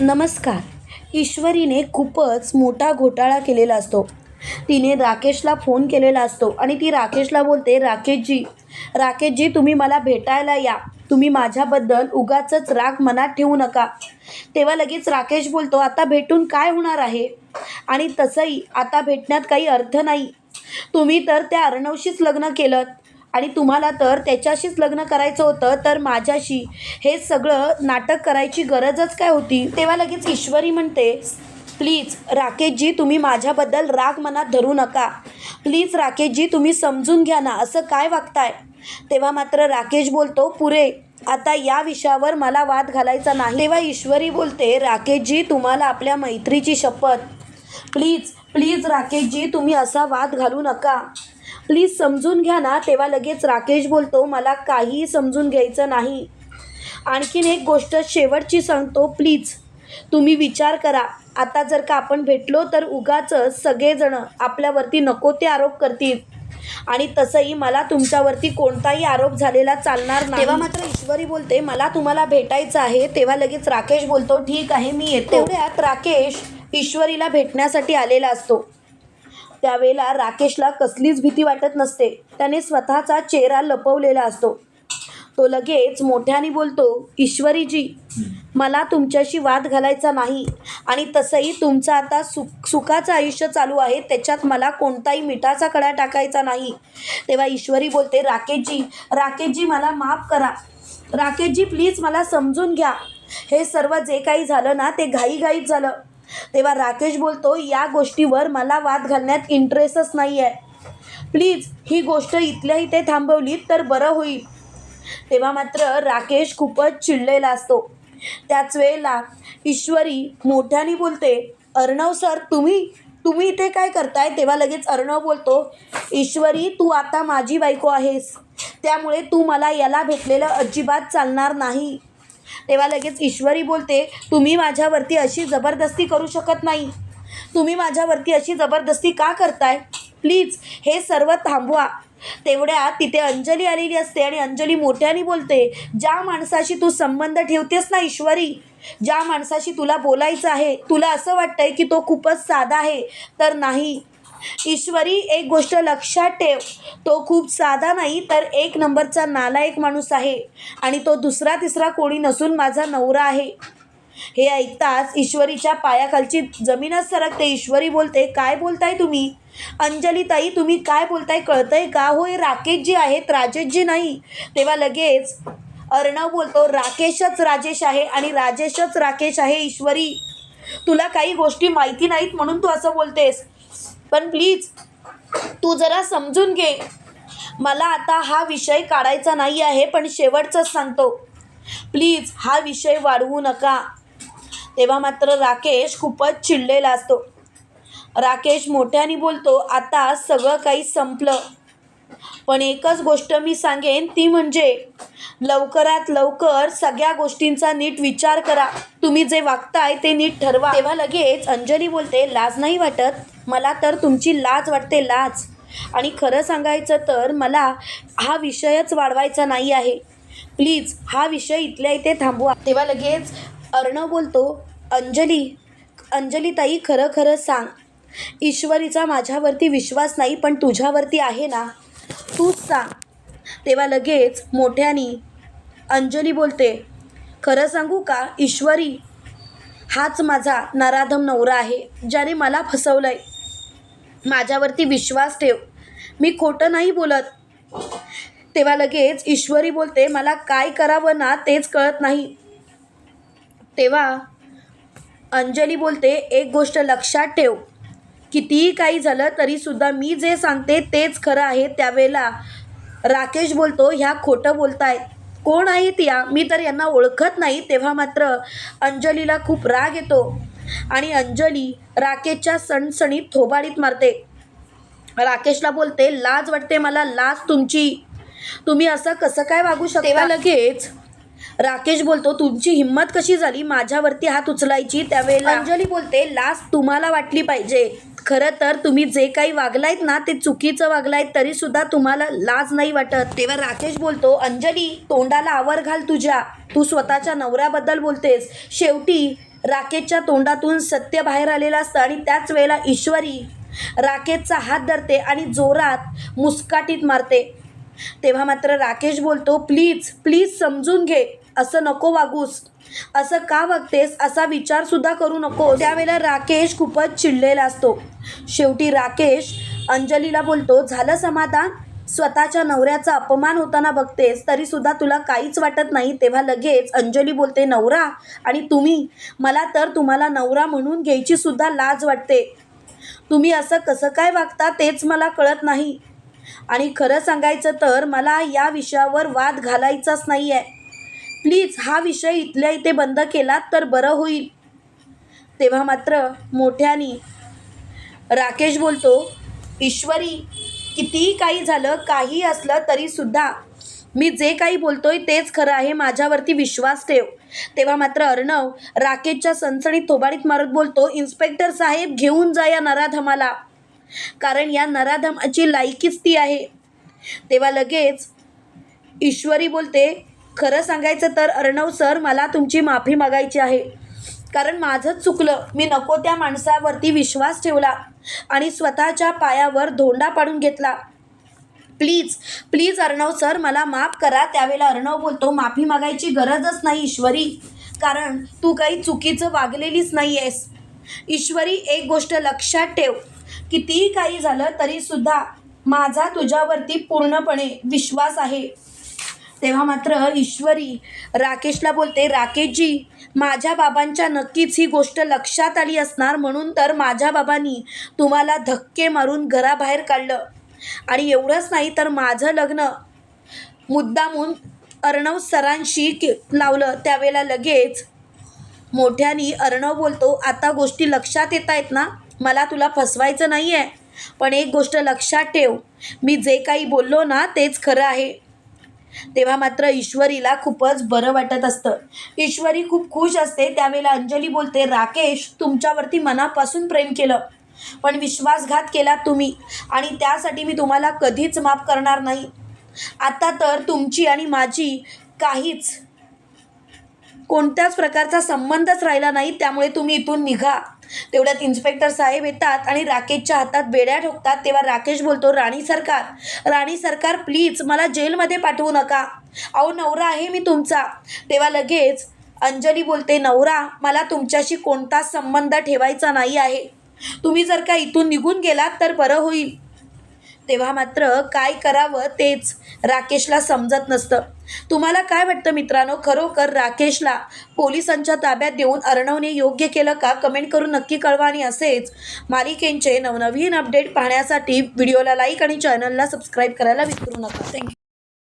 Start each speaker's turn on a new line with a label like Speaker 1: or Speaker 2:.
Speaker 1: नमस्कार. ईश्वरीने खूपच मोठा घोटाळा केलेला असतो. तिने राकेशला फोन केलेला असतो आणि ती राकेशला बोलते राकेशजी राकेशजी तुम्ही मला भेटायला या. तुम्ही माझ्याबद्दल उगाचच राग मनात ठेवू नका. तेव्हा लगेच राकेश बोलतो आता भेटून काय होणार आहे? आणि तसंही आता भेटण्यात काही अर्थ नाही. तुम्ही तर त्या अर्णवशीच लग्न केलं. आणि तुम्हाला तर त्याच्याशीच लग्न करायचं होतं तर माझ्याशी हे सगळं नाटक करायची गरजच काय होती? तेव्हा लगेच ईश्वरी म्हणते प्लीज राकेशजी तुम्ही माझ्याबद्दल राग मनात धरू नका. प्लीज राकेशजी तुम्ही समजून घ्या ना असं काय वागताय? तेव्हा मात्र राकेश बोलतो पुरे आता या विषयावर मला वाद घालायचा नाही. तेव्हा ईश्वरी बोलते राकेशजी तुम्हाला आपल्या मैत्रीची शपथ. प्लीज प्लीज राकेशजी तुम्ही असा वाद घालू नका. प्लीज समजून घ्या ना तेव्हा लगेच राकेश बोलतो मला काहीही समजून घ्यायचं नाही. आणखीन एक गोष्ट शेवटची सांगतो प्लीज तुम्ही विचार करा. आता जर का आपण भेटलो तर उगाचच सगळेजण आपल्यावरती नको ते आरोप करतील. आणि तसंही मला तुमच्यावरती कोणताही आरोप झालेला चालणार नाही. तेव्हा मात्र ईश्वरी बोलते मला तुम्हाला भेटायचं आहे. तेव्हा लगेच राकेश बोलतो ठीक आहे मी येतो. तेवढ्यात राकेश ईश्वरीला भेटण्यासाठी आलेला असतो. त्यावेळेला राकेशला कसलीच भीती वाटत नसते. त्याने स्वतःचा चेहरा लपवलेला असतो. तो लगेच मोठ्याने बोलतो ईश्वरीजी मला तुमच्याशी वाद घालायचा नाही आणि तसंही तुमचं आता सुख सुखाचं आयुष्य चालू आहे. त्याच्यात मला कोणताही मिठाचा कडा टाकायचा नाही. तेव्हा ईश्वरी बोलते राकेशजी राकेशजी मला माफ करा. राकेशजी प्लीज मला समजून घ्या. हे सर्व जे काही झालं ना ते घाईघाईत झालं. तेव्हा राकेश बोलतो या गोष्टीवर मला वाद घालण्यात इंटरेस्टच नाही आहे प्लीज ही गोष्ट इथल्या इथे थांबवली तर बरं होईल. तेव्हा मात्र राकेश खूपच चिडलेला असतो. त्याच वेळेला ईश्वरी मोठ्याने बोलते अर्णव सर तुम्ही तुम्ही इथे काय करताय? तेव्हा लगेच अर्णव बोलतो ईश्वरी तू आता माझी बायको आहेस. त्यामुळे तू मला याला भेटलेलं अजिबात चालणार नाही. तेव्हा लगेच ईश्वरी बोलते तुम्ही माझ्यावरती अशी जबरदस्ती करू शकत नाही. तुम्ही माझ्यावरती अशी जबरदस्ती का करताय? प्लीज हे सर्व थांबवा. तेवढ्या तिथे अंजली आलेली असते आणि अंजली मोठ्याने बोलते ज्या माणसाशी तू संबंध ठेवतेस ना ईश्वरी ज्या माणसाशी तुला बोलायचं आहे तुला असं वाटतंय की तो खूपच साधा आहे तर नाही. ईश्वरी एक गोष्ट लक्षात ठेव. तो खूप साधा नाही तर एक नंबरचा नालायक माणूस आहे आणि तो दुसरा तिसरा कोणी नसून माझा नवरा आहे. हे ऐकताच ईश्वरीच्या पायाखालची जमीनच सरकते. ईश्वरी बोलते काय बोलताय तुम्ही? अंजली ताई तुम्ही काय बोलताय? कळतंय का? होय राकेशजी आहेत. राजेशजी नाही. तेव्हा लगेच अर्णव बोलतो राकेशच राजेश आहे आणि राजेशच राकेश आहे ईश्वरी. तुला काही गोष्टी माहिती नाहीत म्हणून तू असं बोलतेस. पण प्लीज तू जरा समजून घे. मला आता हा विषय काढायचा नाही आहे पण शेवटचंच सांगतो. प्लीज हा विषय वाढवू नका. तेव्हा मात्र राकेश खूपच चिडलेला असतो. राकेश मोठ्याने बोलतो आता सगळं काही संपलं. पण एकच गोष्ट मी सांगेन ती म्हणजे लवकरात लवकर सगळ्या गोष्टींचा नीट विचार करा. तुम्ही जे वागताय ते नीट ठरवा. तेव्हा लगेच अंजली बोलते लाज नाही वाटत? मला तर तुमची लाज वाटते लाज. आणि खरं सांगायचं तर मला हा विषयच वाढवायचा नाही आहे. प्लीज हा विषय इथल्या इथे थांबवा. तेव्हा लगेच अर्णव बोलतो अंजली अंजली ताई खरं खरं सांग. ईश्वरीचा माझ्यावरती विश्वास नाही पण तुझ्यावरती आहे ना? तूच सांग. तेव्हा लगेच मोठ्यानी अंजली बोलते खरं सांगू का ईश्वरी? हाच माझा नराधम नवरा आहे ज्याने मला फसवलं आहे माझ्यावरती विश्वास ठेव. मी खोटं नाही बोलत. तेव्हा लगेच ईश्वरी बोलते मला काय करावं ना तेच कळत नाही. तेव्हा अंजली बोलते एक गोष्ट लक्षात ठेव. कितीही काही झालं तरीसुद्धा मी जे सांगते तेच खरं आहे. त्यावेळेला राकेश बोलतो ह्या खोटं बोलतायत. कोण आहेत या मी तर यांना ओळखत नाही तेव्हा मात्र अंजलीला खूप राग येतो आणि अंजली राकेशच्या सणसणीत थोबाडीत मारते. राकेशला बोलते लाज वाटते मला लाज तुमची. तुम्ही असं कसं काय वागू शकता? तेव्हा लगेच राकेश बोलतो तुमची हिंमत कशी झाली? माझ्यावरती हात उचलायची त्यावेळेला अंजली बोलते लाज तुम्हाला वाटली पाहिजे. खरं तर तुम्ही जे काही वागलायत ना ते चुकीचं वागलायत तरी सुद्धा तुम्हाला लाज नाही वाटत. तेव्हा राकेश बोलतो अंजली तोंडाला आवर घाल तुझ्या. तू स्वतःच्या नवऱ्याबद्दल बोलतेस. शेवटी राकेशच्या तोंडातून सत्य बाहेर आलेलं असतं आणि त्याच वेळेला ईश्वरी राकेशचा हात धरते आणि जोरात मुस्काटीत मारते. तेव्हा मात्र राकेश बोलतो प्लीज प्लीज समजून घे. असं नको वागूस. असं का वागतेस? असा विचारसुद्धा करू नको त्यावेळेला राकेश खूपच चिडलेला असतो. शेवटी राकेश अंजलीला बोलतो झालं समाधान? स्वतःच्या नवऱ्याचा अपमान होताना बघतेस तरीसुद्धा तुला काहीच वाटत नाही. तेव्हा लगेच अंजली बोलते नवरा आणि तुम्ही? मला तर तुम्हाला नवरा म्हणून घ्यायची सुद्धा लाज वाटते. तुम्ही असं कसं काय वागता तेच मला कळत नाही. आणि खरं सांगायचं तर मला या विषयावर वाद घालायचाच नाही आहे प्लीज हा विषय इथल्या इथे बंद केलात तर बरं होईल. तेव्हा मात्र मोठ्यानी राकेश बोलतो ईश्वरी कितीही काही झालं काही असलं तरीसुद्धा मी जे काही बोलतोय तेच खरं आहे माझ्यावरती विश्वास ठेव. तेव्हा मात्र अर्णव राकेशच्या सणसणीत थोबाडीत मारत बोलतो इन्स्पेक्टर साहेब घेऊन जा या नराधमाला कारण या नराधमाची लायकीच ती आहे. तेव्हा लगेच ईश्वरी बोलते खरं सांगायचं तर अर्णव सर मला तुमची माफी मागायची आहे. कारण माझंच चुकलं. मी नको त्या माणसावरती विश्वास ठेवला आणि स्वतःच्या पायावर धोंडा पाडून घेतला. प्लीज प्लीज अर्णव सर मला माफ करा. त्यावेळेला अर्णव बोलतो माफी मागायची गरजच नाही ईश्वरी. कारण तू काही चुकीचं वागलेलीच नाही आहेस ईश्वरी एक गोष्ट लक्षात ठेव. कितीही काही झालं तरीसुद्धा माझा तुझ्यावरती पूर्णपणे विश्वास आहे. तेव्हा मात्र ईश्वरी राकेशला बोलते राकेशजी माझ्या बाबांच्या नक्कीच ही गोष्ट लक्षात आली असणार म्हणून तर माझ्या बाबांनी तुम्हाला धक्के मारून घराबाहेर काढलं. आणि एवढंच नाही तर माझं लग्न मुद्दामून अर्णव सरांशी के लावलं. त्यावेळेला लगेच मोठ्यानी अर्णव बोलतो आता गोष्टी लक्षात येत आहेत ना? मला तुला फसवायचं नाही आहे पण एक गोष्ट लक्षात ठेव. मी जे काही बोललो ना तेच खरं आहे. तेव्हा मात्र ईश्वरीला खूपच बरं वाटत असतं. ईश्वरी खूप खुश असते त्यावेळेला अंजली बोलते राकेश तुमच्यावरती मनापासून प्रेम केलं. पण विश्वासघात केला तुम्ही आणि त्यासाठी मी तुम्हाला कधीच माफ करणार नाही. आता तर तुमची आणि माझी काहीच कोणत्याच प्रकारचा संबंधच राहिला नाही त्यामुळे तुम्ही इथून निघा. तेवढ्यात इन्स्पेक्टर साहेब येतात आणि राकेशच्या हातात बेड्या ठोकतात. तेव्हा राकेश बोलतो राणी सरकार राणी सरकार प्लीज मला जेलमध्ये पाठवू नका. अहो नवरा आहे मी तुमचा. तेव्हा लगेच अंजली बोलते नवरा मला तुमच्याशी कोणताच संबंध ठेवायचा नाही आहे. तुम्ही जर का इथून निघून गेलात तर बरं होईल. तेव्हा मात्र काय करावं तेच राकेशला समजत नसतं. तुम्हाला काय वाटतं मित्रांनो? खरोखर राकेशला पोलिसांच्या ताब्यात देऊन अर्णवने योग्य केलं का? कमेंट करून नक्की कळवा आणि असेच मालिकेंचे नवनवीन अपडेट पाहण्यासाठी व्हिडिओला लाईक आणि चॅनलला सबस्क्राईब करायला विसरू नका. थँक्यू